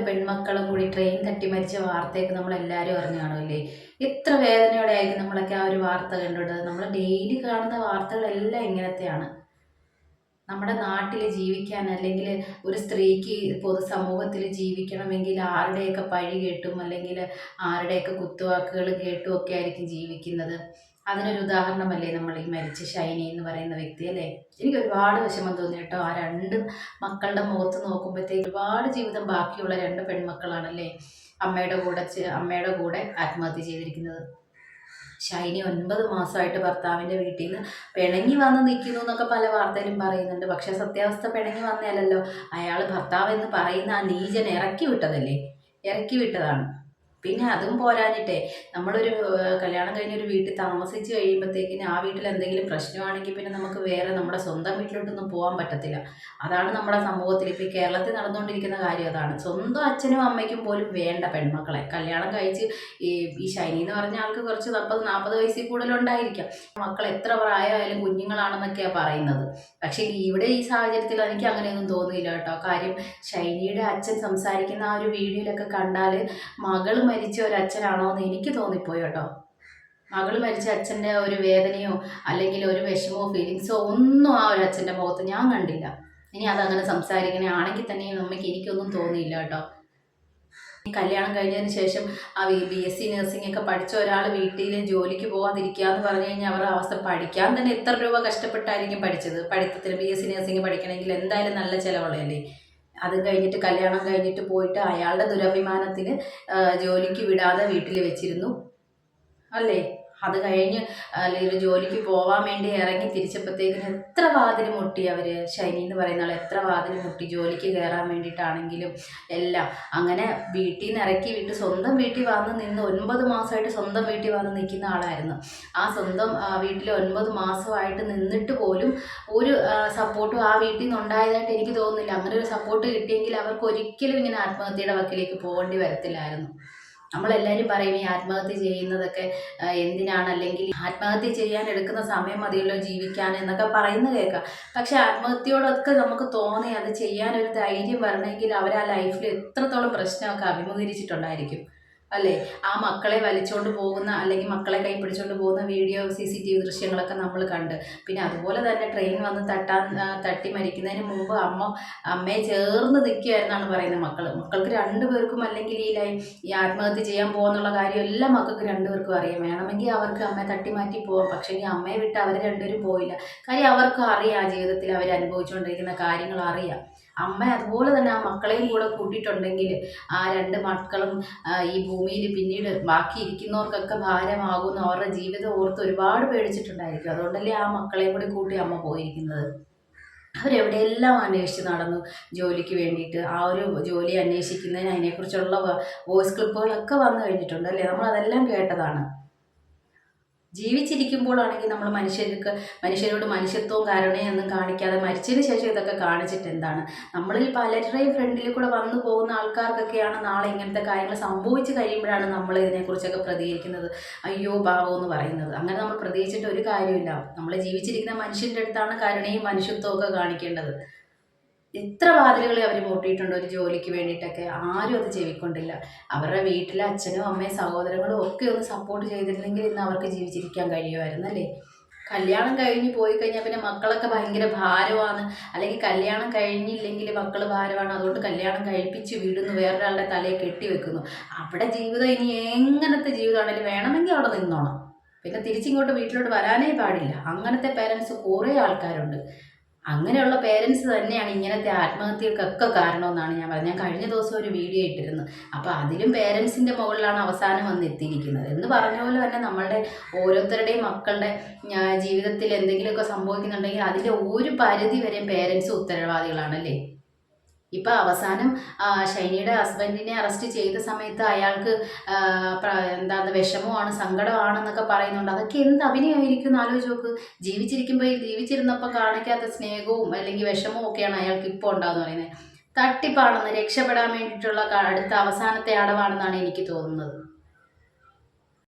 രണ്ട് പെൺമക്കളും കൂടി ട്രെയിൻ തട്ടി മരിച്ച വാർത്തയൊക്കെ നമ്മൾ എല്ലാവരും അറിഞ്ഞു കാണുമല്ലേ? എത്ര വേദനയോടെ ആയിരിക്കും നമ്മളൊക്കെ ആ ഒരു വാർത്ത കണ്ടിട്ട് നമ്മൾ ഡെയിലി കാണുന്ന വാർത്തകളെല്ലാം ഇങ്ങനത്തെയാണ്. നമ്മുടെ നാട്ടിൽ ജീവിക്കാൻ അല്ലെങ്കിൽ ഒരു സ്ത്രീക്ക് പൊതുസമൂഹത്തിൽ ജീവിക്കണമെങ്കിൽ ആരുടെയൊക്കെ പഴി കേട്ടും അല്ലെങ്കിൽ ആരുടെയൊക്കെ കുത്തുവാക്കുകൾ കേട്ടും ഒക്കെ ആയിരിക്കും ജീവിക്കുന്നത്. അതിനൊരു ഉദാഹരണമല്ലേ നമ്മൾ ഈ മരിച്ച ഷൈനി എന്ന് പറയുന്ന വ്യക്തി അല്ലേ? എനിക്ക് ഒരുപാട് വിഷമം തോന്നി കേട്ടോ. ആ രണ്ട് മക്കളുടെ മുഖത്ത് നോക്കുമ്പോഴത്തേക്ക് ഒരുപാട് ജീവിതം ബാക്കിയുള്ള രണ്ട് പെൺമക്കളാണല്ലേ അമ്മയുടെ കൂടെ അമ്മയുടെ കൂടെ ആത്മഹത്യ ചെയ്തിരിക്കുന്നത്. ഷൈനി ഒൻപത് മാസമായിട്ട് ഭർത്താവിന്റെ വീട്ടിൽ നിന്ന് പിണങ്ങി വന്ന് നിൽക്കുന്നു എന്നൊക്കെ പല വാർത്തയിലും പറയുന്നുണ്ട്. പക്ഷേ സത്യാവസ്ഥ പിണങ്ങി വന്നതല്ലല്ലോ. അയാൾ ഭർത്താവ് എന്ന് പറയുന്ന ആ നീചൻ ഇറക്കി വിട്ടതല്ലേ? ഇറക്കി വിട്ടതാണ്. പിന്നെ അതും പോരാഞ്ഞിട്ടേ നമ്മളൊരു കല്യാണം കഴിഞ്ഞ ഒരു വീട്ടിൽ താമസിച്ച് കഴിയുമ്പോഴത്തേക്കിന് ആ വീട്ടിൽ എന്തെങ്കിലും പ്രശ്നമാണെങ്കിൽ പിന്നെ നമുക്ക് വേറെ നമ്മുടെ സ്വന്തം വീട്ടിലോട്ടൊന്നും പോകാൻ പറ്റത്തില്ല. അതാണ് നമ്മുടെ സമൂഹത്തിൽ ഇപ്പോൾ ഈ കേരളത്തിൽ നടന്നുകൊണ്ടിരിക്കുന്ന കാര്യം അതാണ്. സ്വന്തം അച്ഛനും അമ്മയ്ക്കും പോലും വേണ്ട പെൺമക്കളെ. കല്യാണം കഴിച്ച് ഈ ഈ ശൈനി എന്ന് പറഞ്ഞ ആൾക്ക് കുറച്ച് നാൽപ്പത് നാൽപ്പത് വയസ്സിൽ കൂടുതലുണ്ടായിരിക്കാം മക്കൾ എത്ര പ്രായമായാലും കുഞ്ഞുങ്ങളാണെന്നൊക്കെയാണ് പറയുന്നത്. പക്ഷേ ഇവിടെ ഈ സാഹചര്യത്തിൽ എനിക്ക് അങ്ങനെയൊന്നും തോന്നിയില്ല കേട്ടോ. കാര്യം ശൈനിയുടെ അച്ഛൻ സംസാരിക്കുന്ന ആ ഒരു വീഡിയോയിലൊക്കെ കണ്ടാൽ മകൾ മരിച്ച ഒരു അച്ഛനാണോ എന്ന് എനിക്ക് തോന്നിപ്പോയി കേട്ടോ. മകൾ മരിച്ച അച്ഛന്റെ ഒരു വേദനയോ അല്ലെങ്കിൽ ഒരു വിഷമോ ഫീലിങ്സോ ഒന്നും ആ ഒരു അച്ഛന്റെ മുഖത്ത് ഞാൻ കണ്ടില്ല. ഇനി അതങ്ങനെ സംസാരിക്കണേ ആണെങ്കിൽ തന്നെയും അമ്മയ്ക്ക് എനിക്കൊന്നും തോന്നിയില്ല കേട്ടോ. കല്യാണം കഴിഞ്ഞതിന് ശേഷം ആ ബി എസ് സി നഴ്സിംഗ് ഒക്കെ പഠിച്ച ഒരാൾ വീട്ടിൽ ജോലിക്ക് പോകാതിരിക്കുക എന്ന് പറഞ്ഞു കഴിഞ്ഞാൽ അവരുടെ അവസ്ഥ പഠിക്കാൻ തന്നെ എത്ര രൂപ കഷ്ടപ്പെട്ടായിരിക്കും പഠിച്ചത്. പഠിത്തത്തിന് ബി എസ് സി നഴ്സിംഗ് പഠിക്കണമെങ്കിൽ എന്തായാലും നല്ല ചിലവുള്ളതല്ലേ? അത് കഴിഞ്ഞിട്ട് കല്യാണം കഴിഞ്ഞിട്ട് പോയിട്ട് അയാളുടെ ദുരഭിമാനത്തിന് ജോലിക്ക് വിടാതെ വീട്ടിൽ വെച്ചിരുന്നു. അല്ലേ? അത് കഴിഞ്ഞ് അല്ലെങ്കിൽ ജോലിക്ക് പോവാൻ വേണ്ടി ഇറങ്ങി തിരിച്ചപ്പോഴത്തേക്കിന് എത്ര വാതിൽ മുട്ടി അവർ ഷൈനി എന്ന് പറയുന്ന ആൾ എത്ര വാതിൽ മുട്ടി ജോലിക്ക് കയറാൻ വേണ്ടിയിട്ടാണെങ്കിലും എല്ലാം. അങ്ങനെ വീട്ടിൽ നിന്ന് ഇറക്കി വിട്ട് സ്വന്തം വീട്ടിൽ വന്ന് നിന്ന് ഒൻപത് മാസമായിട്ട് സ്വന്തം വീട്ടിൽ വന്ന് നിൽക്കുന്ന ആളായിരുന്നു. ആ സ്വന്തം വീട്ടിൽ ഒൻപത് മാസമായിട്ട് നിന്നിട്ട് പോലും ഒരു സപ്പോർട്ടും ആ വീട്ടിൽ നിന്ന് ഉണ്ടായതായിട്ട് എനിക്ക് തോന്നുന്നില്ല. അങ്ങനെ ഒരു സപ്പോർട്ട് കിട്ടിയെങ്കിൽ അവർക്ക് ഒരിക്കലും ഇങ്ങനെ ആത്മഹത്യയുടെ വക്കിലേക്ക് പോകേണ്ടി വരത്തില്ലായിരുന്നു. നമ്മളെല്ലാവരും പറയും ഈ ആത്മഹത്യ ചെയ്യുന്നതൊക്കെ എന്തിനാണ്? അല്ലെങ്കിൽ ആത്മഹത്യ ചെയ്യാൻ എടുക്കുന്ന സമയം മതിയല്ലോ ജീവിക്കാൻ എന്നൊക്കെ പറയുന്ന കേൾക്കാം. പക്ഷെ ആത്മഹത്യയോടൊക്കെ നമുക്ക് തോന്നി അത് ചെയ്യാനൊരു ധൈര്യം വരണമെങ്കിൽ അവർ ആ ലൈഫിൽ എത്രത്തോളം പ്രശ്നമൊക്കെ അഭിമുഖീകരിച്ചിട്ടുണ്ടായിരിക്കും. അല്ലേ? ആ മക്കളെ വലിച്ചുകൊണ്ട് പോകുന്ന അല്ലെങ്കിൽ മക്കളെ കൈ പിടിച്ചുകൊണ്ട് പോകുന്ന video C C T V ദൃശ്യങ്ങളൊക്കെ നമ്മൾ കണ്ട്. പിന്നെ അതുപോലെ തന്നെ ട്രെയിൻ വന്ന് തട്ടാൻ തട്ടി മരിക്കുന്നതിന് മുമ്പ് അമ്മ അമ്മയെ ചേർന്ന് നിൽക്കുകയായിരുന്നാണ് പറയുന്നത് മക്കൾ മക്കൾക്ക് രണ്ടുപേർക്കും അല്ലെങ്കിൽ ഈ ലൈ ഈ ആത്മഹത്യ ചെയ്യാൻ പോകുന്നുള്ള കാര്യം എല്ലാ മക്കൾക്ക് രണ്ടുപേർക്കും അറിയാം. വേണമെങ്കിൽ അവർക്ക് അമ്മയെ തട്ടി മാറ്റി പോകാം പക്ഷേ ഈ അമ്മയെ വിട്ട് അവർ രണ്ടുപേരും പോയില്ല. കാര്യം അവർക്ക് അറിയാം ജീവിതത്തിൽ അവർ അനുഭവിച്ചുകൊണ്ടിരിക്കുന്ന കാര്യങ്ങൾ അറിയാം. അമ്മ അതുപോലെ തന്നെ ആ മക്കളെയും കൂടെ കൂട്ടിയിട്ടുണ്ടെങ്കിൽ ആ രണ്ട് മക്കളും ഈ ഭൂമിയിൽ പിന്നീട് ബാക്കി ഇരിക്കുന്നവർക്കൊക്കെ ഭാരമാകുന്ന അവരുടെ ജീവിതം ഓർത്ത് ഒരുപാട് പേടിച്ചിട്ടുണ്ടായിരിക്കും. അതുകൊണ്ടല്ലേ ആ മക്കളെയും കൂടി കൂട്ടി അമ്മ പോയിരിക്കുന്നത്. അവരെവിടെയെല്ലാം അന്വേഷിച്ച് നടന്നു ജോലിക്ക് വേണ്ടിയിട്ട്? ആ ഒരു ജോലി അന്വേഷിക്കുന്നതിന് അതിനെക്കുറിച്ചുള്ള വോയിസ് ക്ലിപ്പുകളൊക്കെ വന്നു കഴിഞ്ഞിട്ടുണ്ട് അല്ലേ? നമ്മൾ അതെല്ലാം കേട്ടതാണ്. ജീവിച്ചിരിക്കുമ്പോഴാണെങ്കിൽ നമ്മൾ മനുഷ്യർക്ക് മനുഷ്യരോട് മനുഷ്യത്വവും കരുണയൊന്നും കാണിക്കാതെ മരിച്ചതിന് ശേഷം ഇതൊക്കെ കാണിച്ചിട്ട് എന്താണ്? നമ്മളിൽ പലരുടെയും ഫ്രണ്ടിൽ കൂടെ വന്നു പോകുന്ന ആൾക്കാർക്കൊക്കെയാണ് നാളെ ഇങ്ങനത്തെ കാര്യങ്ങൾ സംഭവിച്ചു കഴിയുമ്പോഴാണ് നമ്മൾ ഇതിനെക്കുറിച്ചൊക്കെ പ്രതികരിക്കുന്നത്. അയ്യോ ഭാവം എന്ന് പറയുന്നത്. അങ്ങനെ നമ്മൾ പ്രതികരിച്ചിട്ട് ഒരു കാര്യമില്ല നമ്മൾ ജീവിച്ചിരിക്കുന്ന മനുഷ്യന്റെ അടുത്താണ് കരുണയും മനുഷ്യത്വവും ഒക്കെ കാണിക്കേണ്ടത്. എത്ര വാതിലുകൾ അവർ മുട്ടിയിട്ടുണ്ട് ഒരു ജോലിക്ക് വേണ്ടിയിട്ടൊക്കെ. ആരും അത് ചെവിക്കൊണ്ടില്ല. അവരുടെ വീട്ടിലെ അച്ഛനും അമ്മയും സഹോദരങ്ങളും ഒക്കെ ഒന്ന് സപ്പോർട്ട് ചെയ്തിരുന്നെങ്കിൽ ഇന്ന് അവർക്ക് ജീവിച്ചിരിക്കാൻ കഴിയുമായിരുന്നു അല്ലേ? കല്യാണം കഴിഞ്ഞ് പോയി കഴിഞ്ഞാൽ പിന്നെ മക്കളൊക്കെ ഭയങ്കര ഭാരമാണ് അല്ലെങ്കിൽ കല്യാണം കഴിഞ്ഞില്ലെങ്കിൽ മക്കൾ ഭാരമാണ് അതുകൊണ്ട് കല്യാണം കഴിപ്പിച്ച് വിടുന്നു വേറൊരാളുടെ തലയെ കെട്ടി വെക്കുന്നു. അവിടെ ജീവിതം ഇനി എങ്ങനത്തെ ജീവിതമാണെങ്കിലും വേണമെങ്കിൽ അവിടെ നിന്നോണം. പിന്നെ തിരിച്ചിങ്ങോട്ട് വീട്ടിലോട്ട് വരാനേ പാടില്ല. അങ്ങനത്തെ പേരൻസ് കുറേ ആൾക്കാരുണ്ട്. അങ്ങനെയുള്ള പേരൻസ് തന്നെയാണ് ഇങ്ങനത്തെ ആത്മഹത്യകൾക്കൊക്കെ കാരണമെന്നാണ് ഞാൻ പറഞ്ഞത്. ഞാൻ കഴിഞ്ഞ ദിവസം ഒരു വീഡിയോ ഇട്ടിരുന്നു. അപ്പോൾ അതിലും പേരൻസിന്റെ മുകളിലാണ് അവസാനം വന്ന് എത്തിയിരിക്കുന്നത്. എന്ന് പറഞ്ഞ പോലെ തന്നെ നമ്മളുടെ ഓരോരുത്തരുടെയും മക്കളുടെ ജീവിതത്തിൽ എന്തെങ്കിലുമൊക്കെ സംഭവിക്കുന്നുണ്ടെങ്കിൽ അതിന്റെ ഒരു പരിധി വരെയും പേരൻസ് ഉത്തരവാദികളാണല്ലേ? ഇപ്പം അവസാനം ഷൈനിയുടെ ഹസ്ബൻഡിനെ അറസ്റ്റ് ചെയ്ത സമയത്ത് അയാൾക്ക് എന്താണ് വിഷമമാണ് സങ്കടമാണെന്നൊക്കെ പറയുന്നുണ്ട്. അതൊക്കെ എന്ത് അഭിനയമായിരിക്കും ആലോചിച്ച് നോക്ക്. ജീവിച്ചിരിക്കുമ്പോൾ ജീവിച്ചിരുന്നപ്പോൾ കാണിക്കാത്ത സ്നേഹവും അല്ലെങ്കിൽ വിഷമവും ഒക്കെയാണ് അയാൾക്ക് ഇപ്പോൾ ഉണ്ടാകുന്ന പറയുന്നത്. തട്ടിപ്പാണെന്ന് രക്ഷപ്പെടാൻ വേണ്ടിയിട്ടുള്ള അടുത്ത അവസാനത്തെ അടവാണെന്നാണ് എനിക്ക് തോന്നുന്നത്.